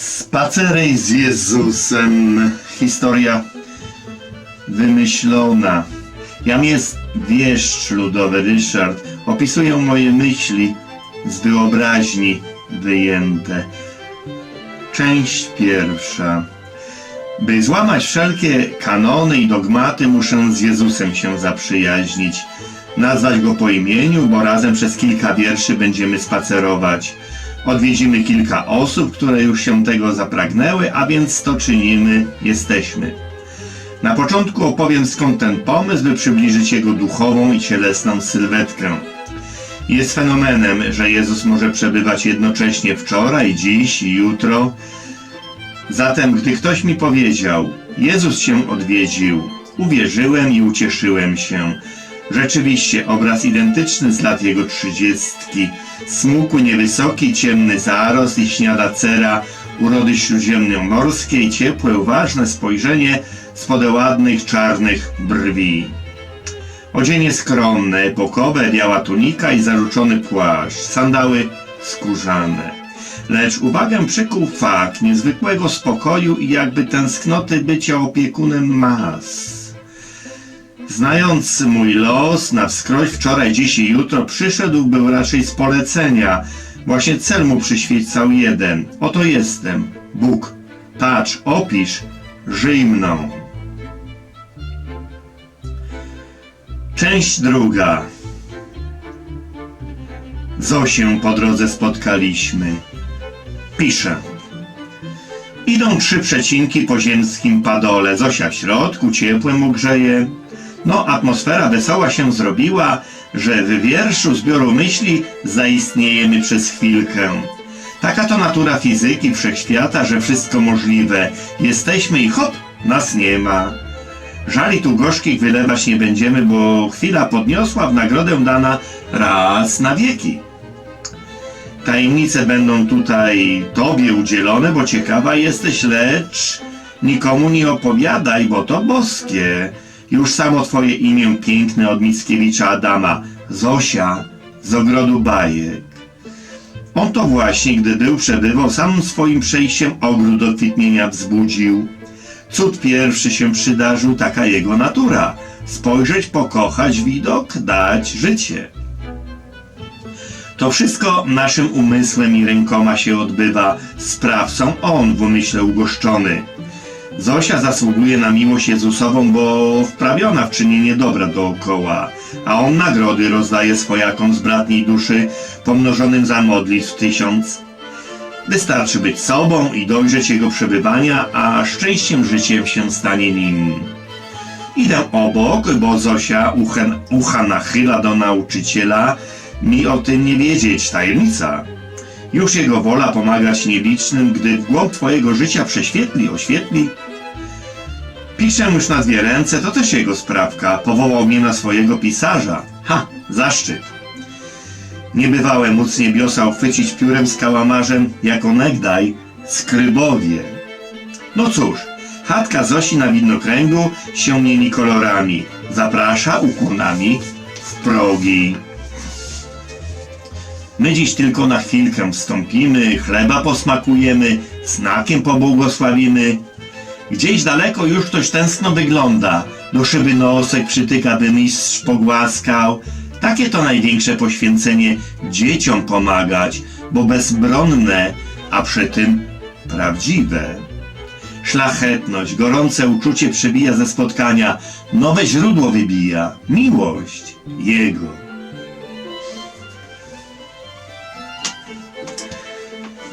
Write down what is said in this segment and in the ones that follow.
Spacery z Jezusem. Historia wymyślona. Jam jest wieszcz ludowy Ryszard. Opisują moje myśli z wyobraźni wyjęte. Część pierwsza. By złamać wszelkie kanony i dogmaty, muszę z Jezusem się zaprzyjaźnić. Nazwać go po imieniu, bo razem przez kilka wierszy będziemy spacerować. Odwiedzimy kilka osób, które już się tego zapragnęły, a więc to czynimy, jesteśmy. Na początku opowiem skąd ten pomysł, by przybliżyć jego duchową i cielesną sylwetkę. Jest fenomenem, że Jezus może przebywać jednocześnie wczoraj, dziś i jutro. Zatem, gdy ktoś mi powiedział, Jezus cię odwiedził, uwierzyłem i ucieszyłem się. Rzeczywiście, obraz identyczny z lat jego trzydziestki. Smukły niewysoki, ciemny zarost i śniada cera, urody śródziemnomorskiej, ciepłe, uważne spojrzenie spod ładnych, czarnych brwi. Odzienie skromne, epokowe, biała tunika i zaruczony płaszcz, sandały skórzane. Lecz uwagę przykuł fakt niezwykłego spokoju i jakby tęsknoty bycia opiekunem mas. Znając mój los, na wskroś wczoraj, dziś i jutro przyszedł był raczej z polecenia. Właśnie cel mu przyświecał jeden. Oto jestem, Bóg. Patrz, opisz, żyj mną. Część druga. Zosię po drodze spotkaliśmy. Piszę. Idą trzy przecinki po ziemskim padole. Zosia w środku, ciepłem mu grzeje. No, atmosfera wesoła się zrobiła, że w wierszu zbioru myśli zaistniejemy przez chwilkę. Taka to natura fizyki wszechświata, że wszystko możliwe. Jesteśmy i hop, nas nie ma. Żali tu gorzkich wylewać nie będziemy, bo chwila podniosła w nagrodę dana raz na wieki. Tajemnice będą tutaj Tobie udzielone, bo ciekawa jesteś, lecz nikomu nie opowiadaj, bo to boskie. Już samo Twoje imię piękne od Mickiewicza Adama, Zosia z ogrodu bajek. On to właśnie, gdy był, przebywał, samym swoim przejściem ogród do kwitnienia wzbudził. Cud pierwszy się przydarzył, taka jego natura. Spojrzeć, pokochać widok, dać życie. To wszystko naszym umysłem i rękoma się odbywa. Sprawcą on w umyśle ugoszczony. Zosia zasługuje na miłość Jezusową, bo wprawiona w czynienie dobra dookoła, a on nagrody rozdaje swojakom z bratniej duszy, pomnożonym za modlitw tysiąc. Wystarczy być sobą i dojrzeć jego przebywania, a szczęściem życiem się stanie nim. Idę obok, bo Zosia ucha, ucha nachyla do nauczyciela, mi o tym nie wiedzieć, tajemnica. Już jego wola pomagać nielicznym, gdy w głąb twojego życia prześwietli, oświetli. Piszę już na dwie ręce, to też jego sprawka. Powołał mnie na swojego pisarza. Ha, zaszczyt. Niebywałe móc niebiosa uchwycić piórem z kałamarzem, jako onegdaj skrybowie. No cóż, chatka Zosi na widnokręgu się mieni kolorami. Zaprasza ukłonami w progi. My dziś tylko na chwilkę wstąpimy, chleba posmakujemy, znakiem pobłogosławimy. Gdzieś daleko już ktoś tęskno wygląda, do szyby nosek przytyka, by mistrz pogłaskał. Takie to największe poświęcenie dzieciom pomagać, bo bezbronne, a przy tym prawdziwe. Szlachetność, gorące uczucie przebija ze spotkania, nowe źródło wybija, miłość Jego.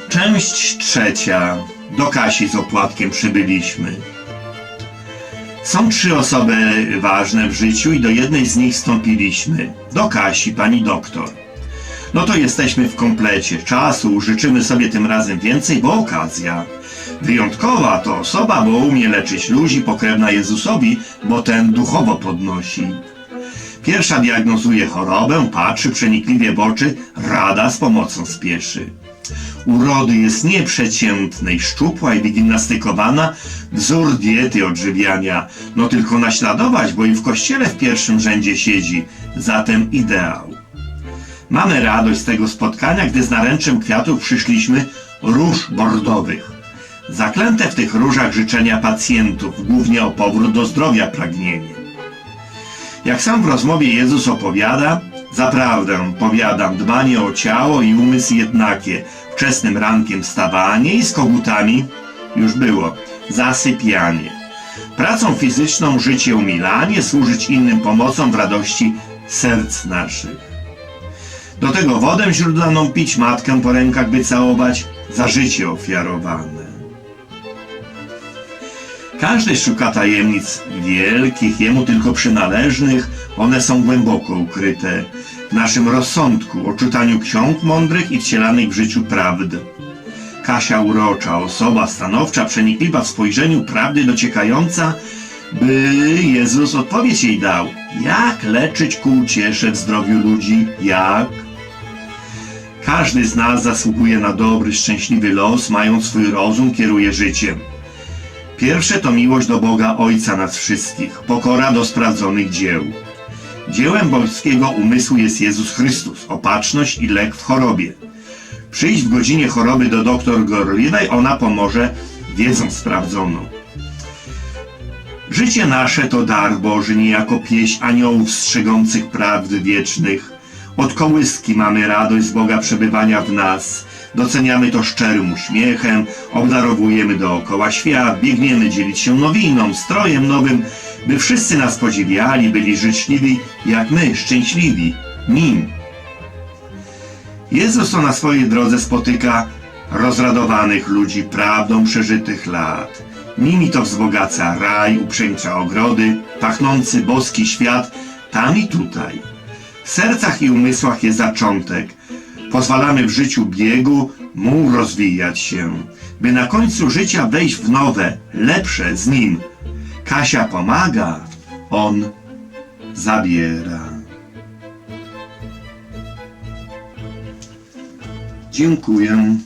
Część trzecia. Do Kasi z opłatkiem przybyliśmy. Są trzy osoby ważne w życiu i do jednej z nich wstąpiliśmy. Do Kasi, pani doktor. No to jesteśmy w komplecie. Czasu życzymy sobie tym razem więcej, bo okazja. Wyjątkowa to osoba, bo umie leczyć ludzi, pokrewna Jezusowi, bo ten duchowo podnosi. Pierwsza diagnozuje chorobę, patrzy przenikliwie w oczy, rada z pomocą spieszy. Urody jest nieprzeciętnej, szczupła i wygimnastykowana, wzór diety odżywiania, no tylko naśladować, bo i w kościele w pierwszym rzędzie siedzi, zatem ideał. Mamy radość z tego spotkania, gdy z naręczem kwiatów przyszliśmy róż bordowych. Zaklęte w tych różach życzenia pacjentów, głównie o powrót do zdrowia pragnienie. Jak sam w rozmowie Jezus opowiada, zaprawdę powiadam, dbanie o ciało i umysł jednakie, wczesnym rankiem wstawanie i z kogutami już było, zasypianie. Pracą fizyczną życie umilanie, służyć innym pomocą w radości serc naszych. Do tego wodę źródlaną pić, matkę po rękach by całować, za życie ofiarowane. Każdy szuka tajemnic wielkich, jemu tylko przynależnych, one są głęboko ukryte w naszym rozsądku, odczytaniu ksiąg mądrych i wcielanych w życiu prawd. Kasia urocza, osoba stanowcza, przenikliwa w spojrzeniu prawdy dociekająca, by Jezus odpowiedź jej dał. Jak leczyć ku uciesze w zdrowiu ludzi? Jak? Każdy z nas zasługuje na dobry, szczęśliwy los, mając swój rozum, kieruje życiem. Pierwsze to miłość do Boga Ojca nas wszystkich, pokora do sprawdzonych dzieł. Dziełem boskiego umysłu jest Jezus Chrystus, opatrzność i lek w chorobie. Przyjść w godzinie choroby do doktor gorliwej, ona pomoże wiedzą sprawdzoną. Życie nasze to dar Boży, niejako pieśń aniołów strzegących prawd wiecznych. Od kołyski mamy radość z Boga przebywania w nas. Doceniamy to szczerym uśmiechem, obdarowujemy dookoła świat, biegniemy dzielić się nowiną, strojem nowym, by wszyscy nas podziwiali, byli życzliwi, jak my, szczęśliwi, nim. Jezus to na swojej drodze spotyka rozradowanych ludzi prawdą przeżytych lat. Nimi to wzbogaca raj, uprzejmcza ogrody, pachnący boski świat tam i tutaj. W sercach i umysłach jest zaczątek. Pozwalamy w życiu biegu mu rozwijać się, by na końcu życia wejść w nowe, lepsze z nim. Kasia pomaga, on zabiera. Dziękuję.